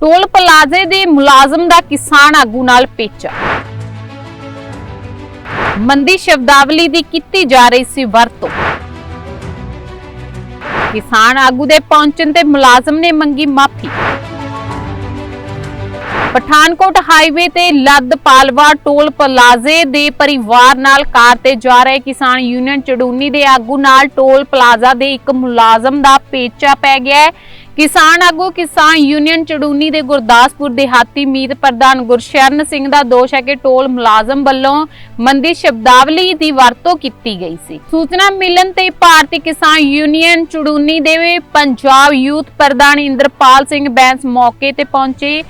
Toll ਪਲਾਜ਼ੇ ਦੇ ਮੁਲਾਜ਼ਮ ਦਾ ਕਿਸਾਨ ਆਗੂ ਨਾਲ ਪੇਚਾ। ਮੰਦੀ ਸ਼ਬਦਾਵਲੀ ਦੀ ਕੀਤੀ ਜਾ ਰਹੀ ਸੀ ਵਰਤੋਂ। ਕਿਸਾਨ ਆਗੂ ਦੇ ਪਹੁੰਚਣ ਤੇ ਮੁਲਾਜ਼ਮ ਨੇ ਮੰਗੀ ਮਾਫੀ। ਪਠਾਨਕੋਟ ਹਾਈਵੇ ਤੇ ਲੱਦ ਪਾਲਵਾ ਟੋਲ ਪਲਾਜ਼ੇ ਦੇ ਪਰਿਵਾਰ ਨਾਲ ਕਾਰ ਤੇ ਜਾ ਰਹੇ ਕਿਸਾਨ ਯੂਨੀਅਨ ਚੜੂਨੀ ਦੇ ਆਗੂ ਨਾਲ ਟੋਲ ਪਲਾਜ਼ਾ ਦੇ ਇੱਕ ਮੁਲਾਜ਼ਮ ਦਾ ਪੇਚਾ ਪੈ ਗਿਆ ਹੈ। ਕਿਸਾਨ ਆਗੂ ਕਿਸਾਨ ਯੂਨੀਅਨ ਚੜੂਨੀ ਦੇ ਗੁਰਦਾਸਪੁਰ ਦੇਹਾਤੀ ਮੀਤ ਪ੍ਰਧਾਨ ਗੁਰਸ਼ਰਨ ਸਿੰਘ ਦਾ ਦੋਸ਼ ਹੈ ਕਿ ਟੋਲ ਮੁਲਾਜ਼ਮ ਵੱਲੋਂ ਮੰਦੀ ਸ਼ਬਦਾਵਲੀ ਦੀ ਵਰਤੋਂ ਕੀਤੀ ਗਈ ਸੀ। ਸੂਚਨਾ ਮਿਲਣ ਤੇ ਭਾਰਤੀ ਕਿਸਾਨ ਯੂਨੀਅਨ ਚੜੂਨੀ ਦੇ ਪੰਜਾਬ ਯੂਥ ਪ੍ਰਧਾਨ ਇੰਦਰਪਾਲ ਸਿੰਘ ਬੈਂਸ ਮੌਕੇ ਤੇ ਪਹੁੰਚੇ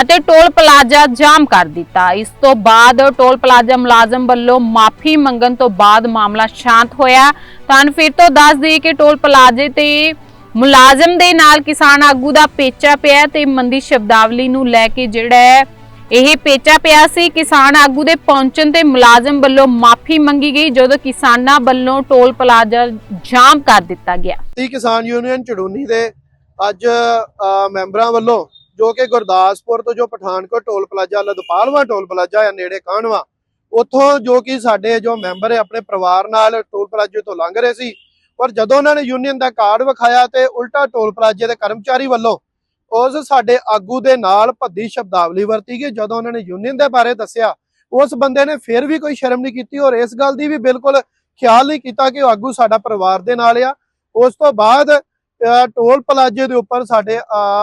ਅਤੇ ਟੋਲ ਪਲਾਜ਼ਾ ਜਾਮ ਕਰ ਦਿੱਤਾ। ਇਸ ਤੋਂ ਬਾਅਦ ਟੋਲ ਪਲਾਜ਼ਾ ਮੁਲਾਜ਼ਮ ਵੱਲੋਂ ਮਾਫੀ ਮੰਗਣ ਤੋਂ ਬਾਅਦ ਮਾਮਲਾ ਸ਼ਾਂਤ ਹੋਇਆ। ਤੁਹਾਨੂੰ ਫਿਰ ਤੋਂ ਦੱਸ ਦਈਏ ਕਿ ਟੋਲ ਪਲਾਜ਼ੇ ਤੇ ਮੁਲਾਜ਼ਮ ਦੇ ਨਾਲ ਕਿਸਾਨ ਆਗੂ ਦਾ ਪੇਚਾ ਪਿਆ ਤੇ ਮੰਦੀ ਸ਼ਬਦਾਵਲੀ ਨੂੰ ਲੈ ਕੇ ਜਿਹੜਾ ਹੈ, ਇਹ ਪੇਚਾ ਪਿਆ ਸੀ। ਕਿਸਾਨ ਆਗੂ ਦੇ ਪਹੁੰਚਣ ਤੇ ਮੁਲਾਜ਼ਮ ਵੱਲੋਂ ਮਾਫੀ ਮੰਗੀ ਗਈ, ਜਦੋਂ ਕਿਸਾਨਾਂ ਵੱਲੋਂ ਟੋਲ ਪਲਾਜ਼ਾ ਜਾਮ ਕਰ ਦਿੱਤਾ ਗਿਆ। ਭਾਰਤੀ ਕਿਸਾਨ ਯੂਨੀਅਨ ਚੜੂਨੀ ਦੇ ਅੱਜ ਮੈਂਬਰਾਂ ਵੱਲੋਂ ਜੋ ਕਿ ਗੁਰਦਾਸਪੁਰ ਤੋਂ ਜੋ Pathankot toll plaza, Ladhpalwan toll plaza ਆ ਨੇੜੇ ਕਾਹਨਵਾ ਉੱਥੋਂ ਜੋ ਕਿ ਸਾਡੇ ਜੋ ਮੈਂਬਰ ਹੈ, ਆਪਣੇ ਪਰਿਵਾਰ ਨਾਲ ਟੋਲ ਪਲਾਜ਼ੇ ਤੋਂ ਲੰਘ ਰਹੇ ਸੀ। ਪਰ ਜਦੋਂ ਉਹਨਾਂ ਨੇ ਯੂਨੀਅਨ ਦਾ ਕਾਰਡ ਵਿਖਾਇਆ ਤੇ ਉਲਟਾ ਟੋਲ ਪਲਾਜ਼ੇ ਦੇ ਕਰਮਚਾਰੀ ਵੱਲੋਂ ਉਸ ਸਾਡੇ ਆਗੂ ਦੇ ਨਾਲ ਭੱਦੀ ਸ਼ਬਦਾਵਲੀ ਵਰਤੀ ਗਈ। ਜਦੋਂ ਉਹਨਾਂ ਨੇ ਯੂਨੀਅਨ ਦੇ ਬਾਰੇ ਦੱਸਿਆ, ਉਸ ਬੰਦੇ ਨੇ ਫਿਰ ਵੀ ਕੋਈ ਸ਼ਰਮ ਨਹੀਂ ਕੀਤੀ ਔਰ ਇਸ ਗੱਲ ਦੀ ਵੀ ਬਿਲਕੁਲ ਖਿਆਲ ਨਹੀਂ ਕੀਤਾ ਕਿ ਉਹ ਆਗੂ ਸਾਡਾ ਪਰਿਵਾਰ ਦੇ ਨਾਲ ਆ। ਉਸ ਤੋਂ ਬਾਅਦ ਟੋਲ ਪਲਾਜ਼ੇ ਦੇ ਉੱਪਰ ਸਾਡੇ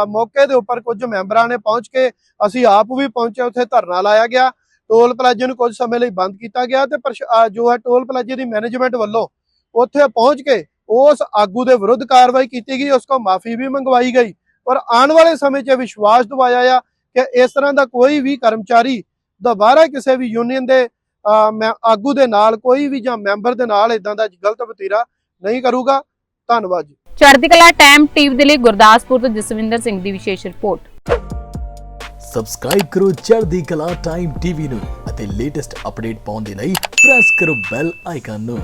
ਮੌਕੇ ਦੇ ਉੱਪਰ ਕੁਝ ਮੈਂਬਰਾਂ ਨੇ ਪਹੁੰਚ ਕੇ ਅਸੀਂ ਆਪ ਵੀ ਪਹੁੰਚੇ, ਉੱਥੇ ਧਰਨਾ ਲਾਇਆ ਗਿਆ। ਟੋਲ ਪਲਾਜ਼ੇ ਨੂੰ ਕੁਝ ਸਮੇਂ ਲਈ ਬੰਦ ਕੀਤਾ ਗਿਆ ਤੇ ਪ੍ਰਸ਼- ਜੋ ਹੈ ਟੋਲ ਪਲਾਜ਼ੇ ਦੀ ਮੈਨੇਜਮੈਂਟ ਵੱਲੋਂ ਉੱਥੇ ਪਹੁੰਚ ਕੇ ਉਸ ਆਗੂ ਦੇ ਵਿਰੁੱਧ ਕਾਰਵਾਈ ਕੀਤੀ ਗਈ ਉਸ ਕੋ ਮਾਫੀ ਵੀ ਮੰਗਵਾਈ ਗਈ। ਪਰ ਆਉਣ ਵਾਲੇ ਸਮੇਂ 'ਚ ਵਿਸ਼ਵਾਸ ਦਿਵਾਇਆ ਆ ਕਿ ਇਸ ਤਰ੍ਹਾਂ ਦਾ ਕੋਈ ਵੀ ਕਰਮਚਾਰੀ ਦੁਬਾਰਾ ਕਿਸੇ ਵੀ ਯੂਨੀਅਨ ਦੇ ਆਗੂ ਦੇ ਨਾਲ ਕੋਈ ਵੀ ਜਾਂ ਮੈਂਬਰ ਦੇ ਨਾਲ ਇਦਾਂ ਦਾ ਗਲਤ ਵਤੀਰਾ ਨਹੀਂ ਕਰੂਗਾ। ਧੰਨਵਾਦ ਜੀ। ਚੜ੍ਹਦੀ ਕਲਾ ਟਾਈਮ ਟੀਵੀ ਦੇ ਲਈ ਗੁਰਦਾਸਪੁਰ ਤੋਂ ਜਸਵਿੰਦਰ ਸਿੰਘ ਦੀ ਵਿਸ਼ੇਸ਼ ਰਿਪੋਰਟ। ਸਬਸਕ੍ਰਾਈਬ ਕਰੋ ਚੜ੍ਹਦੀ ਕਲਾ ਟਾਈਮ ਟੀਵੀ ਨੂੰ ਅਤੇ ਲੇਟੈਸਟ ਅਪਡੇਟ ਪਾਉਣ ਦੇ ਲਈ ਪ੍ਰੈਸ ਕਰੋ ਬੈਲ ਆਈਕਨ ਨੂੰ।